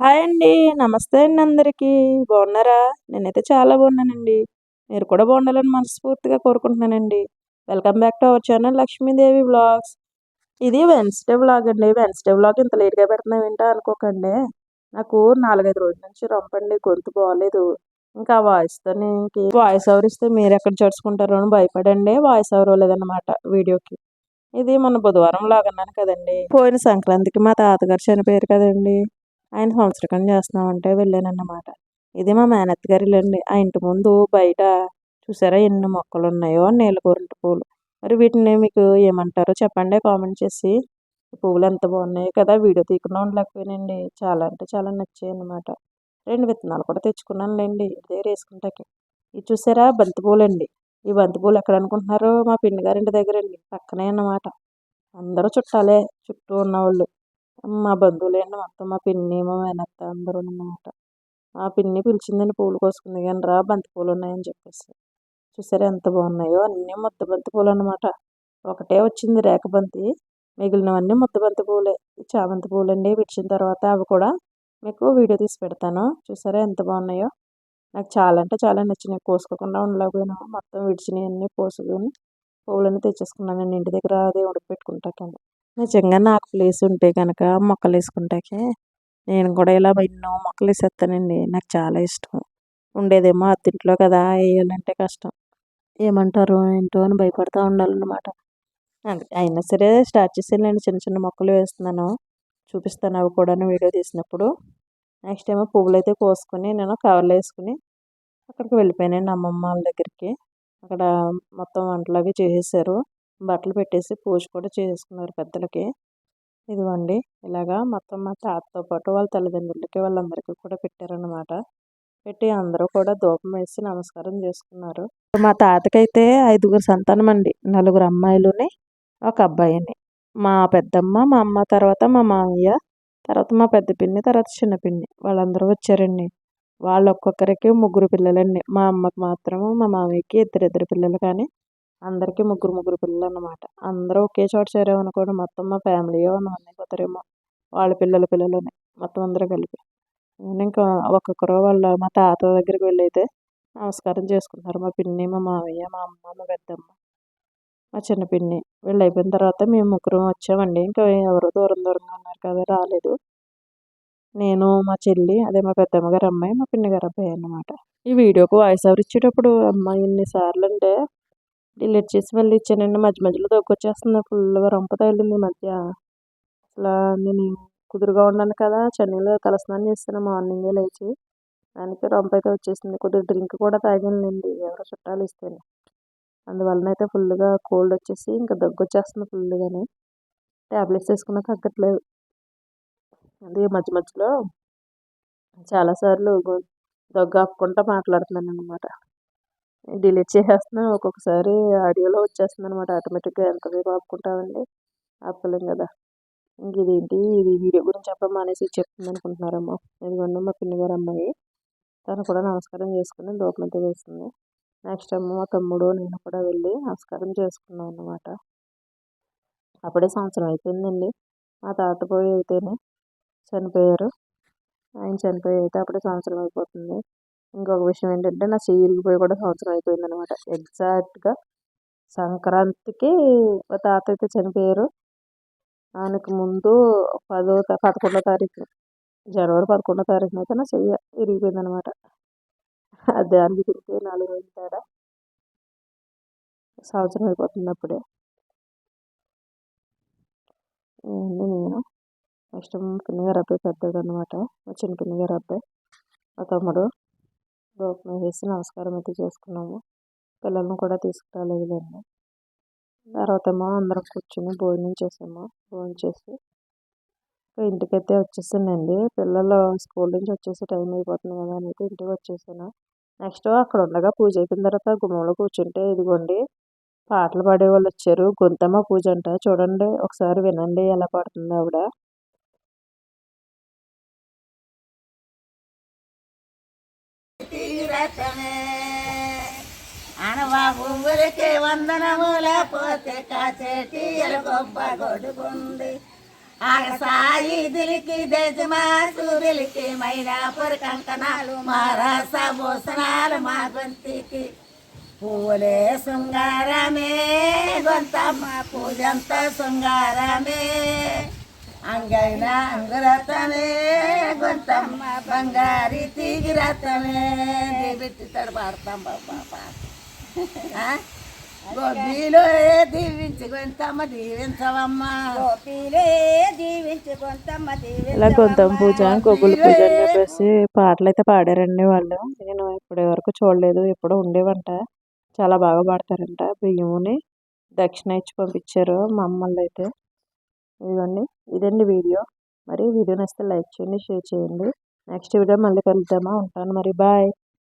Hi అండి. నమస్తే అండి అందరికీ. బాగున్నారా? నేనైతే చాలా బాగున్నానండి. మీరు కూడా బాగుండాలని మనస్ఫూర్తిగా కోరుకుంటున్నానండి. Welcome back to our channel Lakshmidevi vlogs. ఇది వెన్స్డే వ్లాగ్ అండి. వెన్స్డే వ్లాగ్ ఇంత లేట్గా పెడుతున్నాం ఏంటో అనుకోకండి. నాకు నాలుగైదు రోజుల నుంచి రొంపండి గొంతు బాగాలేదు ఇంకా వాయిస్తోనే వాయిస్ ఓవర్ ఇస్తే మీరు ఎక్కడ చడుచుకుంటారో అని భయపడండి. వాయిస్ ఓవర్ లేదన్నమాట వీడియోకి. ఇది మన బుధవారం లాగన్నాను కదండి. పోయిన సంక్రాంతికి మా తాతగారు చనిపోయారు కదండి. ఆయన సంవత్సరకం చేస్తున్నామంటే వెళ్ళానన్నమాట. ఇది మా మేనత్త గారి ఇల్లండి. ఆ ఇంటి ముందు బయట చూసారా ఎన్ని మొక్కలు ఉన్నాయో నీళ్ళ పూలు. మరి వీటిని మీకు ఏమంటారో చెప్పండి కామెంట్ చేసి. పువ్వులు ఎంత బాగున్నాయి కదా వీడియో తీయకుండా ఉండలేకపోయానండి. చాలా అంటే చాలా నచ్చాయి అన్నమాట. రెండు విత్తనాలు కూడా తెచ్చుకున్నాను లేండి దగ్గర వేసుకుంటాకి ఇది చూసారా? బంతి పూలండి. ఈ బంతి పూలు ఎక్కడ అనుకుంటున్నారు? మా పిన్ని గారింటి దగ్గర అండి పక్కనే అన్నమాట. అందరూ చుట్టాలే. చుట్టూ ఉన్నవాళ్ళు. మా బంధువులేండి మొత్తం మా పిన్ని మా మేనత్త అందరూ అనమాట మా పిన్ని పిలిచిందని పూలు కోసుకుంది. కానీ రా బంతి పూలు ఉన్నాయని చెప్పేసి. చూసారా ఎంత బాగున్నాయో అన్నీ ముద్ద బంతి పూలు అనమాట ఒకటే వచ్చింది రేఖబంతి మిగిలినవన్నీ ముద్దబంతి పూలే. చామంతి పూలండి విడిచిన తర్వాత అవి కూడా మీకు వీడియో తీసి పెడతాను. చూసారా ఎంత బాగున్నాయో. నాకు చాలా అంటే చాలా నచ్చినాయి కోసుకోకుండా ఉండలేకపోయినా. మొత్తం విడిచినవి అన్నీ పోసుకొని పువ్వులన్నీ తెచ్చేసుకున్నాను ఇంటి దగ్గర దేవుడికి పెట్టుకుంటాకండి. నిజంగా నాకు ప్లేస్ ఉంటే కనుక మొక్కలు వేసుకుంటాకే నేను కూడా ఇలా ఎన్నో మొక్కలు వేసేస్తానండి నాకు చాలా ఇష్టం. ఉండేదేమో అత్తింట్లో కదా వేయాలంటే కష్టం. ఏమంటారు ఏంటో అని భయపడుతూ ఉండాలన్నమాట. అయినా సరే స్టార్ట్ చేసేయండి. చిన్న చిన్న మొక్కలు వేస్తున్నాను. చూపిస్తాను అవి కూడా వీడియో తీసినప్పుడు. నెక్స్ట్ ఏమో పువ్వులు అయితే కోసుకొని నేను కవర్లో వేసుకుని అక్కడికి వెళ్ళిపోయానండి అమ్మమ్మ వాళ్ళ దగ్గరికి. అక్కడ మొత్తం వంటలు అవి చేసేసారు బట్టలు పెట్టేసి పూజ కూడా చేసుకున్నారు పెద్దలకి. ఇదిగోండి ఇలాగా మొత్తం మా తాతతో పాటు వాళ్ళ తల్లిదండ్రులకి వాళ్ళందరికీ కూడా పెట్టారనమాట పెట్టి అందరూ కూడా ధూపం వేసి నమస్కారం చేసుకున్నారు. మా తాతకైతే ఐదుగురు సంతానం అండి నలుగురు అమ్మాయిలుని ఒక అబ్బాయిని. మా పెద్దమ్మ మా అమ్మ తర్వాత మా మామయ్య తర్వాత మా పెద్ద పిన్ని తర్వాత చిన్న పిన్ని. వాళ్ళందరూ వచ్చారండి. వాళ్ళు ఒక్కొక్కరికి ముగ్గురు పిల్లలండి. మా అమ్మకి మాత్రం మా మామయ్యకి ఇద్దరిద్దరు పిల్లలు కానీ అందరికీ ముగ్గురు ముగ్గురు పిల్లలు అనమాట అందరూ ఒకే చోట చేరామనుకోండి మొత్తం మా ఫ్యామిలీ అన్నీ పోతారేమో వాళ్ళ పిల్లల పిల్లలని మొత్తం అందరూ కలిపి. ఇంకా ఒక్కొక్కరు వాళ్ళ మా తాత దగ్గరికి వెళ్ళైతే నమస్కారం చేసుకుంటారు. మా పిన్ని మా మామయ్య మా అమ్మ మా పెద్దమ్మ మా చిన్న పిన్ని. వీళ్ళు అయిపోయిన తర్వాత మేము ముగ్గురు వచ్చామండి. ఇంకా ఎవరు దూరం దూరంగా ఉన్నారు కదా రాలేదు. నేను మా చెల్లి అదే మా పెద్దమ్మ గారు అమ్మాయి మా పిన్ని గారు అబ్బాయి అన్నమాట. ఈ వీడియోకి వాయిస్ ఎవరు ఇచ్చేటప్పుడు అమ్మాయి ఎన్నిసార్లు అంటే డిలీట్ చేసి మళ్ళీ ఇచ్చానండి. మధ్య మధ్యలో దగ్గొచ్చేస్తుంది ఫుల్గా రొంప తగిలింది ఈ మధ్య. అసలు నేను కుదురుగా ఉన్నాను కదా చెన్నైలో తలస్నానం చేస్తాను మార్నింగే లేచి. దానికి రొంప అయితే వచ్చేసింది. కొద్దిగా డ్రింక్ కూడా తాగానండి ఎవరో చుట్టాలు ఇస్తేనే. అందువలన అయితే ఫుల్గా కోల్డ్ వచ్చేసి ఇంకా దగ్గు వచ్చేస్తుంది ఫుల్గానే ట్యాబ్లెట్స్ వేసుకున్నా తగ్గట్లేదు. అది మధ్య మధ్యలో చాలాసార్లు దగ్గు ఆపుకుంటా మాట్లాడుతున్నాను అనమాట డిలీట్ చేసేస్తున్నాను ఒక్కొక్కసారి ఆడియోలో వచ్చేస్తుంది అనమాట ఆటోమేటిక్గా ఎంతసేపు ఆపుకుంటామండి ఆపలేం కదా. ఇంక ఇదేంటి? ఇది వీడియో గురించి చెప్పమ్మా అనేసి చెప్తుంది అనుకుంటున్నారమ్మా ఎందుకంటే మా పిన్ని గారు అమ్మాయి. తను కూడా నమస్కారం చేసుకుని లోపలంతా వేస్తుంది. నెక్స్ట్ అమ్మ మా తమ్ముడు నేను కూడా వెళ్ళి నమస్కారం చేసుకున్నాం అన్నమాట. అప్పుడే సంవత్సరం అయిపోయిందండి. మా తాతపోయి అయితేనే చనిపోయారు. ఆయన చనిపోయి అయితే అప్పుడే సంవత్సరం అయిపోతుంది. ఇంకొక విషయం ఏంటంటే నా చెయ్యి ఇరిగిపోయి కూడా సంవత్సరం అయిపోయింది అనమాట ఎగ్జాక్ట్గా సంక్రాంతికి మా తాత అయితే చనిపోయారు. ఆయనకు ముందు పదో పదకొండో తారీఖు జనవరి పదకొండో తారీఖున అయితే నా చెయ్యి విరిగిపోయింది అనమాట దానికి తిరిగితే నాలుగు రోజుల తేడా సంవత్సరం అయిపోతుంది అప్పుడే నేను? నెక్స్ట్ పిన్నిగారు అబ్బాయి పెద్దది అనమాట మా చిన్న పిన్ని గారు అబ్బాయి. మా తమ్ముడు. దూపం వేసి నమస్కారం అయితే చేసుకున్నాము. పిల్లలను కూడా తీసుకురాలేదు లేండి తర్వాత ఏమో అందరం కూర్చుని భోజనం చేసాము. భోజనం చేసి ఇంటికైతే వచ్చేసానండి. పిల్లలు స్కూల్ నుంచి వచ్చేసి టైం అయిపోతుంది కదా అని అయితే ఇంటికి వచ్చేసాను. నెక్స్ట్ అక్కడ ఉండగా పూజ అయిపోయిన తర్వాత గుమ్మంలో కూర్చుంటే ఇదిగోండి పాటలు పాడేవాళ్ళు వచ్చారు. గొంతమ్మ పూజ అంట. చూడండి ఒకసారి వినండి ఎలా పాడుతుంది ఆవిడ. తీరటమే అనవాబు ఊరికే వందనము లేకపోతే కాచేటి గొప్ప గొడుగుంది ఆగసాయి దిలికి దేశమాసు దిలికి మైనాపురి కంకణాలు మా రస భూషణాలు మా గొంతికి. పూలే శృంగారమే గొంతమ్మ పూజంత శృంగారమే. అంగైన అంగురతమే గొంతమ్మ బంగారి తీగిరతమే పెట్టి తడబాడతాం బాబా గోపీలో దీవించి గొంతమ్మ దీవించవమ్మా గోపీలే దీవించి కొంతమ్మ ఇలా గొంతం పూజ గొగ్గుల పూజ అని చెప్పేసి పాటలు అయితే పాడారండి వాళ్ళు. నేను ఇప్పటి వరకు చూడలేదు ఎప్పుడో ఉండేవంట చాలా బాగా పాడతారంట. బియ్యముని దక్షిణ ఇచ్చి పంపించారు మా అమ్మళ్ళు అయితే. ఇదిగోండి ఇదండి వీడియో. మరి వీడియో నచ్చితే లైక్ చేయండి షేర్ చేయండి. నెక్స్ట్ వీడియో మళ్ళీ కలుద్దామా? ఉంటాను మరి. బాయ్.